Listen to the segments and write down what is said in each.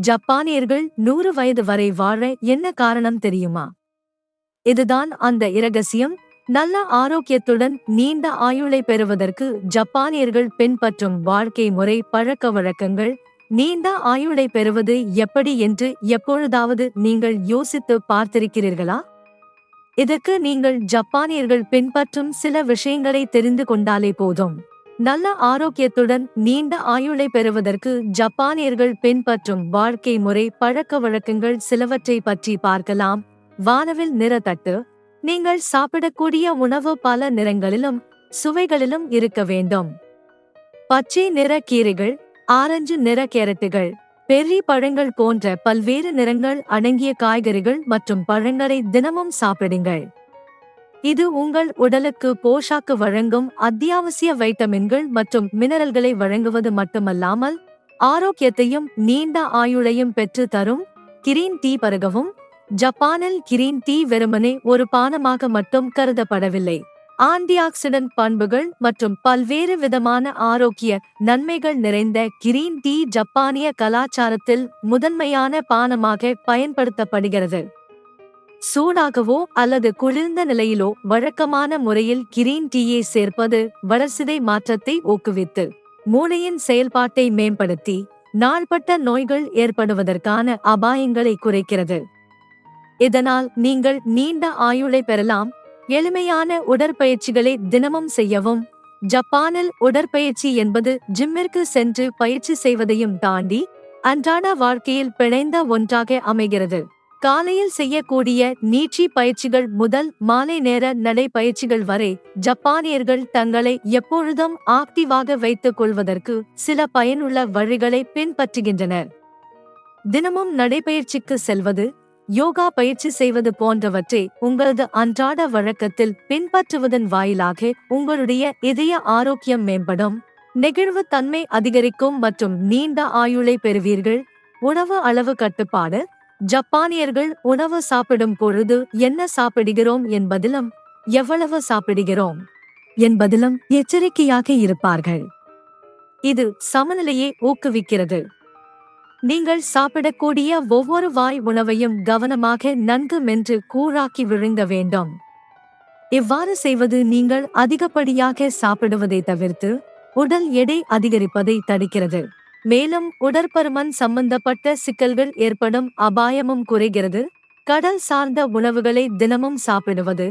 ஜப்பானியர்கள் நூறு வயது வரை வாழ என்ன காரணம் தெரியுமா? இதுதான் அந்த இரகசியம். நல்ல ஆரோக்கியத்துடன் நீண்ட ஆயுளை பெறுவதற்கு ஜப்பானியர்கள் பின்பற்றும் வாழ்க்கை முறை பழக்க வழக்கங்கள். நீண்ட ஆயுளை பெறுவது எப்படி என்று எப்பொழுதாவது நீங்கள் யோசித்து பார்த்திருக்கிறீர்களா? இதற்கு நீங்கள் ஜப்பானியர்கள் பின்பற்றும் சில விஷயங்களை தெரிந்து கொண்டாலே போதும். நல்ல ஆரோக்கியத்துடன் நீண்ட ஆயுளை பெறுவதற்கு ஜப்பானியர்கள் பின்பற்றும் வாழ்க்கை முறை பழக்க வழக்கங்கள் சிலவற்றை பற்றி பார்க்கலாம். வானவில் நிற தட்டு. நீங்கள் சாப்பிடக்கூடிய உணவு பல நிறங்களிலும் சுவைகளிலும் இருக்க வேண்டும். பச்சை நிற கீரைகள் ஆரஞ்சு நிற கேரட்டுகள் பெர்ரி பழங்கள் போன்ற பல்வேறு நிறங்கள் அடங்கிய காய்கறிகள் மற்றும் பழங்களை தினமும் சாப்பிடுங்கள். இது உங்கள் உடலுக்கு போஷாக்கு வழங்கும் அத்தியாவசிய வைட்டமின்கள் மற்றும் மினரல்களை வழங்குவது மட்டுமல்லாமல் ஆரோக்கியத்தையும் நீண்ட ஆயுளையும் பெற்று தரும் கிரீன் டீ பருகவும் ஜப்பானில் கிரீன் டீ வெறுமனே ஒரு பானமாக மட்டும் கருதப்படவில்லை. ஆன்டிஆக்சிடன்ட் பண்புகள் மற்றும் பல்வேறு விதமான ஆரோக்கிய நன்மைகள் நிறைந்த கிரீன் டீ ஜப்பானிய கலாச்சாரத்தில் முதன்மையான பானமாக பயன்படுத்தப்படுகிறது. சூடாகவோ அல்லது குளிர்ந்த நிலையிலோ வழக்கமான முறையில் கிரீன் டீயை சேர்ப்பது வளர்சிதை மாற்றத்தை ஊக்குவித்து மூளையின் செயல்பாட்டை மேம்படுத்தி நாள்பட்ட நோய்கள் ஏற்படுவதற்கான அபாயங்களை குறைக்கிறது. இதனால் நீங்கள் நீண்ட ஆயுளை பெறலாம் எளிமையான உடற்பயிற்சிகளை தினமும் செய்யவும் ஜப்பானில் உடற்பயிற்சி என்பது ஜிம்மிற்கு சென்று பயிற்சி செய்வதையும் தாண்டி அன்றாட வாழ்க்கையில் பிணைந்த ஒன்றாக அமைகிறது. காலையில் செய்யக்கூடிய நீட்சி பயிற்சிகள் முதல் மாலை நேர நடைப்பயிற்சிகள் வரை ஜப்பானியர்கள் தங்களை எப்பொழுதும் ஆக்டிவாக வைத்துக் கொள்வதற்கு சில பயனுள்ள வழிகளை பின்பற்றுகின்றனர். தினமும் நடைப்பயிற்சிக்கு செல்வது யோகா பயிற்சி செய்வது போன்றவற்றை உங்களது அன்றாட வழக்கத்தில் பின்பற்றுவதன் வாயிலாக உங்களுடைய இதய ஆரோக்கியம் மேம்படும் நெகிழ்வு தன்மை அதிகரிக்கும் மற்றும் நீண்ட ஆயுளை பெறுவீர்கள். உணவு அளவு கட்டுப்பாடு ஜப்பானியர்கள் உணவு சாப்பிடும் பொழுது என்ன சாப்பிடுகிறோம் என்பதிலும் எவ்வளவு சாப்பிடுகிறோம் என்பதிலும் எச்சரிக்கையாக இருப்பார்கள். இது சமநிலையை ஊக்குவிக்கிறது. நீங்கள் சாப்பிடக்கூடிய ஒவ்வொரு வாய் உணவையும் கவனமாக நன்கு மென்று கூறாக்கி விழுங்க வேண்டும். இவ்வாறு செய்வது நீங்கள் அதிகப்படியாக சாப்பிடுவதை தவிர்த்து உடல் எடை அதிகரிப்பதை தடுக்கிறது. மேலும் உடற்பருமன் சம்பந்தப்பட்ட சிக்கல்கள் ஏற்படும் அபாயமும் குறைகிறது. கடல் சார்ந்த உணவுகளை தினமும் சாப்பிடுவது.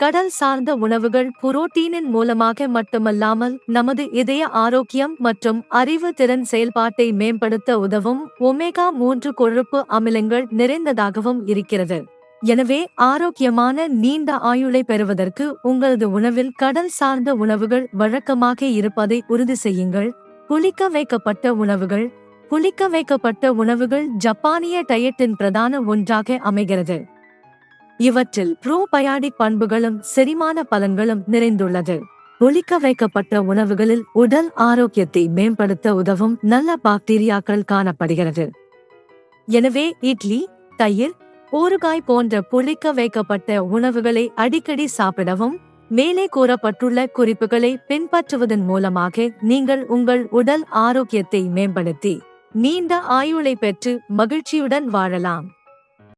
கடல் சார்ந்த உணவுகள் புரோட்டீனின் மூலமாக மட்டுமல்லாமல் நமது இதய ஆரோக்கியம் மற்றும் அறிவு திறன் செயல்பாட்டை மேம்படுத்த உதவும் ஒமேகா மூன்று கொழுப்பு அமிலங்கள் நிறைந்ததாகவும் இருக்கிறது. எனவே ஆரோக்கியமான நீண்ட ஆயுளை பெறுவதற்கு உங்களது உணவில் கடல் சார்ந்த உணவுகள் வழக்கமாக இருப்பதை உறுதி செய்யுங்கள். புளிக்க வைக்கப்பட்ட உணவுகள். புளிக்க வைக்கப்பட்ட உணவுகள் ஜப்பானிய டயட்டின் பிரதான ஒன்றாக அமைகிறது. இவற்றில் ப்ரோபயாடிக் பண்புகளும் செரிமான பலன்களும் நிறைந்துள்ளது. ஒழிக்க வைக்கப்பட்ட உணவுகளில் உடல் ஆரோக்கியத்தை மேம்படுத்த உதவும் நல்ல பாக்டீரியாக்கள் காணப்படுகிறது. எனவே இட்லி தயிர் ஊறுகாய் போன்ற புளிக்க வைக்கப்பட்ட உணவுகளை அடிக்கடி சாப்பிடவும் மேலே கூறப்பட்டுள்ள குறிப்புகளை பின்பற்றுவதன் மூலமாக நீங்கள் உங்கள் உடல் ஆரோக்கியத்தை மேம்படுத்தி நீண்ட ஆயுளை பெற்று மகிழ்ச்சியுடன் வாழலாம்.